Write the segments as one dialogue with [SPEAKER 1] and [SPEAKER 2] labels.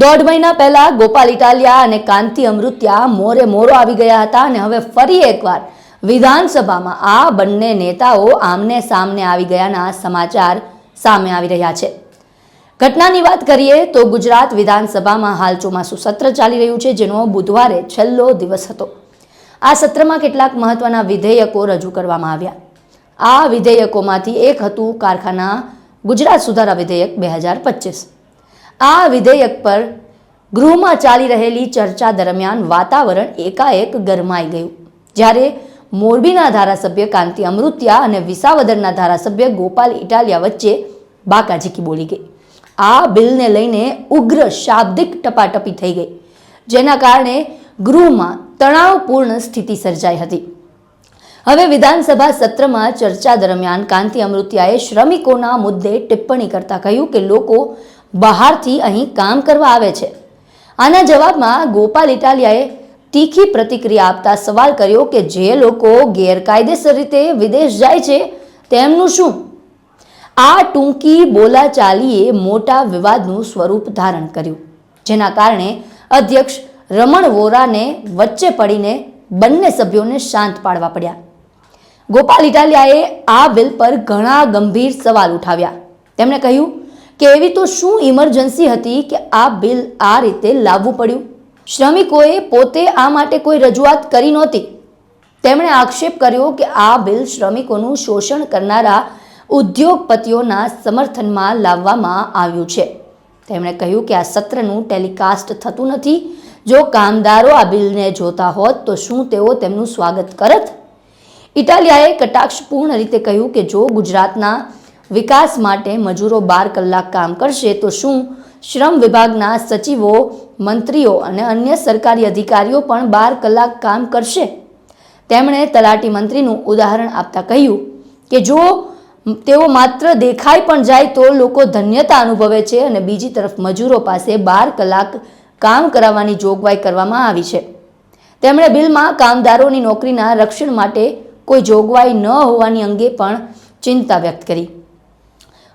[SPEAKER 1] દોઢ મહિના પહેલા ગોપાલ ઇટાલિયા અને કાંતિ અમૃત્યા મોરે મોરો આવી ગયા હતા અને હવે ફરી એકવાર વિધાનસભામાં આ બંને નેતાઓ આમને સામને આવી ગયાના સમાચાર સામે આવી રહ્યા છે. ઘટનાની વાત કરીએ તો ગુજરાત વિધાનસભામાં હાલ ચોમાસું સત્ર ચાલી રહ્યું છે, જેનો બુધવારે છેલ્લો દિવસ હતો. આ સત્રમાં કેટલાક મહત્વના વિધેયકો રજૂ કરવામાં આવ્યા. આ વિધેયકોમાંથી એક હતું કારખાના ગુજરાત સુધારા વિધેયક બે હજાર પચીસ. આ વિધેયક પર ગૃહમાં ચાલી રહેલી ચર્ચા દરમિયાન વાતાવરણ એકાએક ગરમાઈ ગયું. જ્યારે મોરબીના ધારાસભ્ય કાંતિ અમૃત્યા અને વિસાવદરના ધારાસભ્ય ગોપાલ ઇટાલિયા વચ્ચે બાકાઝીકી બોલી ગઈ. આ બિલને લઈને ઉગ્ર શાબ્દિક ટપાટપી થઈ ગઈ, જેના કારણે ગૃહમાં તણાવપૂર્ણ સ્થિતિ સર્જાઈ હતી. હવે વિધાનસભા સત્રમાં ચર્ચા દરમિયાન કાંતિ અમૃત્યાએ શ્રમિકોના મુદ્દે ટિપ્પણી કરતા કહ્યું કે લોકો બહારથી અહીં કામ કરવા આવે છે. આના જવાબમાં ગોપાલ ઇટાલિયાએ તીખી પ્રતિક્રિયા આપતા સવાલ કર્યો કે જે લોકો ગેરકાયદેસર રીતે વિદેશ જાય છે, તેમનું શું? આ ટૂંકી બોલાચાલીએ મોટા વિવાદનું સ્વરૂપ ધારણ કર્યું, જેના કારણે અધ્યક્ષ રમણ વોરાને વચ્ચે પડીને બંને સભ્યોને શાંત પાડવા પડ્યા. ગોપાલ ઇટાલિયાએ આ બિલ પર ઘણા ગંભીર સવાલ ઉઠાવ્યા. તેમણે કહ્યું કે એવી તો શું ઇમરજન્સી હતી કે આ બિલ આ રીતે લાવવું પડ્યું? શ્રમિકોએ પોતે આ માટે કોઈ રજૂઆત કરી નહોતી. તેમણે આક્ષેપ કર્યો કે આ બિલ શ્રમિકોનું શોષણ કરનારા ઉદ્યોગપતિઓના સમર્થનમાં લાવવામાં આવ્યું છે. તેમણે કહ્યું કે આ સત્રનું ટેલિકાસ્ટ થતું નથી. જો કામદારો આ બિલને જોતા હોત તો શું તેઓ તેમનું સ્વાગત કરત? ઇટાલિયાએ કટાક્ષપૂર્ણ રીતે કહ્યું કે જો ગુજરાતના વિકાસ માટે મજૂરો બાર કલાક કામ કરશે, તો શું શ્રમ વિભાગના સચિવો, મંત્રીઓ અને અન્ય સરકારી અધિકારીઓ પણ બાર કલાક કામ કરશે? તેમણે તલાટી મંત્રીનું ઉદાહરણ આપતા કહ્યું કે જો તેઓ માત્ર દેખાઈ પણ જાય તો લોકો ધન્યતા અનુભવે છે અને બીજી તરફ મજૂરો પાસે બાર કલાક કામ કરાવવાની જોગવાઈ કરવામાં આવી છે. તેમણે બિલમાં કામદારોની નોકરીના રક્ષણ માટે કોઈ જોગવાઈ ન હોવાની અંગે પણ ચિંતા વ્યક્ત કરી.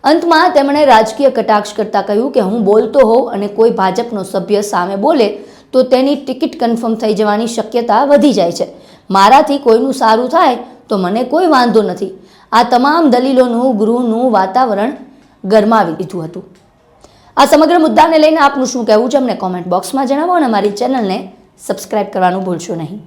[SPEAKER 1] અંતમાં તેમણે રાજકીય કટાક્ષ કરતા કહ્યું કે હું બોલતો હોઉં અને કોઈ ભાજપનો સભ્ય સામે બોલે, તો તેની ટિકિટ કન્ફર્મ થઈ જવાની શક્યતા વધી જાય છે. મારાથી કોઈનું સારું થાય તો મને કોઈ વાંધો નથી. આ તમામ દલીલોનું, ગૃહનું વાતાવરણ ગરમાવી દીધું હતું. આ સમગ્ર મુદ્દાને લઈને આપનું શું કહેવું છે અમને કોમેન્ટ બોક્સમાં જણાવો અને અમારી ચેનલને સબસ્ક્રાઇબ કરવાનું ભૂલશો નહીં.